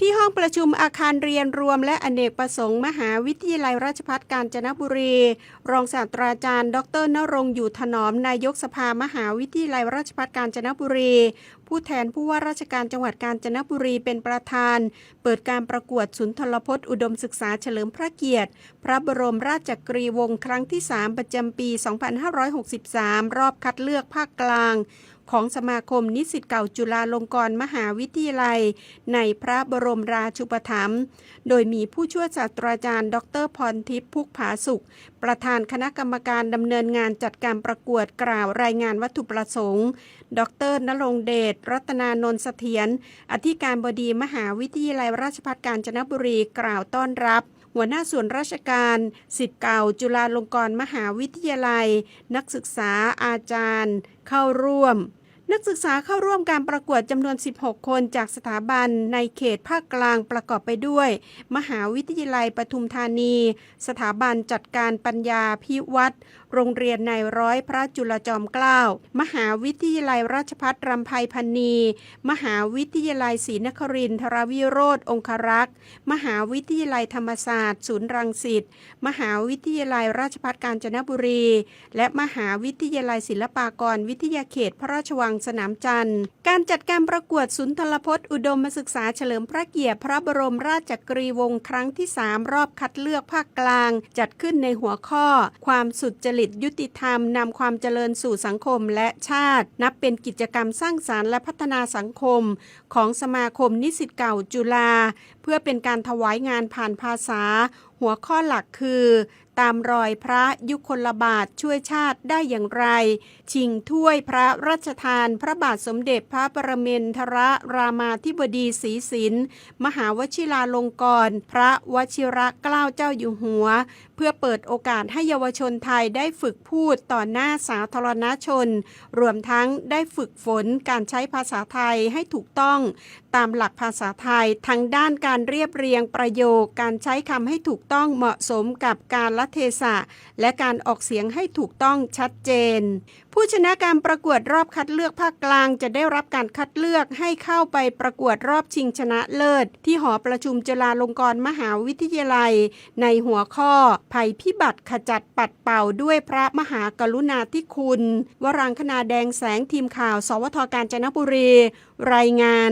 ที่ห้องประชุมอาคารเรียนรวมและอเนกประสงค์มหาวิทยาลัยราชภัฏกาญจนบุรี รองศาสตราจารย์ ดรนรงอยู่ถนอม นายกสภามหาวิทยาลัยราชภัฏกาญจนบุรี ผู้แทนผู้ว่าราชการจังหวัดกาญจนบุรีเป็นประธาน เปิดการประกวดสุนทรพจน์ อุดมศึกษาเฉลิมพระเกียรติ พระบรมราชกรีวงศ์ครั้งที่ 3 ประจำปี 2563 รอบคัดเลือกภาคกลางของสมาคมนิสิตเก่าจุฬาลงกรณ์มหาวิทยาลัย ในพระบรมราชูปถัมภ์โดยมีผู้ช่วยศาสตราจารย์ ดรพรทิพย์พุกผาสุข ประธานคณะกรรมการดำเนินงานจัดการประกวดกล่าวรายงานวัตถุประสงค์ ดรนรงเดช รัตนานนท์เสถียรอธิการบดีมหาวิทยาลัยราชภัฏกาญจนบุรีกล่าวต้อนรับหัวหน้าส่วนราชการสิทธิ์เก่า จุฬาลงกรณ์มหาวิทยาลัย นักศึกษาอาจารย์เข้าร่วม นักศึกษาเข้าร่วมการประกวดจำนวน 16 คนจากสถาบันในเขตภาคกลางประกอบไปด้วย มหาวิทยาลัยปทุมธานี สถาบันจัดการปัญญาพิวัตรโรงเรียนในร้อยพระจุลจอมเกล้า มหาวิทยาลัยราชภัฏรำไพพันนี มหาวิทยาลัยศรีนครินทรวิโรธองครักษ์ มหาวิทยาลัยธรรมศาสตร์ ศูนย์รังสิต มหาวิทยาลัยราชภัฏกาญจนบุรี และมหาวิทยาลัยศิลปากรวิทยาเขตพระราชวังสนามจันทร์ การจัดการประกวดสุนทรพจน์อุดมศึกษาเฉลิมพระเกียรติพระบรมราชจักรีวงศ์ครั้งที่ 3 รอบคัดเลือกภาคกลาง จัดขึ้นในหัวข้อ ความสุดจริตยุติธรรมนำความเจริญสู่สังคมและชาติ นับเป็นกิจกรรมสร้างสารรค์และพัฒนาสังคม ของสมาคมนิสิตเก่าจุฬาเพื่อเป็นการถวายงานผ่านภาษาหัวข้อหลักคือ ตามรอยพระยุคลบาทช่วยชาติได้อย่างไร ชิงถ้วยพระราชทาน พระบาทสมเด็จพระประเมนทรรามาธิบดีศรีสินมหาวชิราลงกรณ์พระวชิระเกล้าเจ้าอยู่หัวเพื่อเปิดโอกาสให้เยาวชนไทยได้ฝึกพูดต่อหน้าสาธารณชน รวมทั้งได้ฝึกฝนการใช้ภาษาไทยให้ถูกต้อง ตามหลักภาษาไทยทั้งด้านการเรียบเรียงประโยค การใช้คำให้ถูกต้องเหมาะสมกับการละเทศะ และการออกเสียงให้ถูกต้องชัดเจน ผู้ชนะการประกวดรอบคัดเลือกภาคกลางจะได้รับการคัดเลือกให้เข้าไปประกวดรอบชิงชนะเลิศ ที่หอประชุมจุฬาลงกรณ์มหาวิทยาลัย ในหัวข้อภัยพิบัติขจัดปัดเป่าด้วยพระมหากรุณาธิคุณ วรังคณาแดงแสงทีมข่าว สวทการจนบุรี รายงาน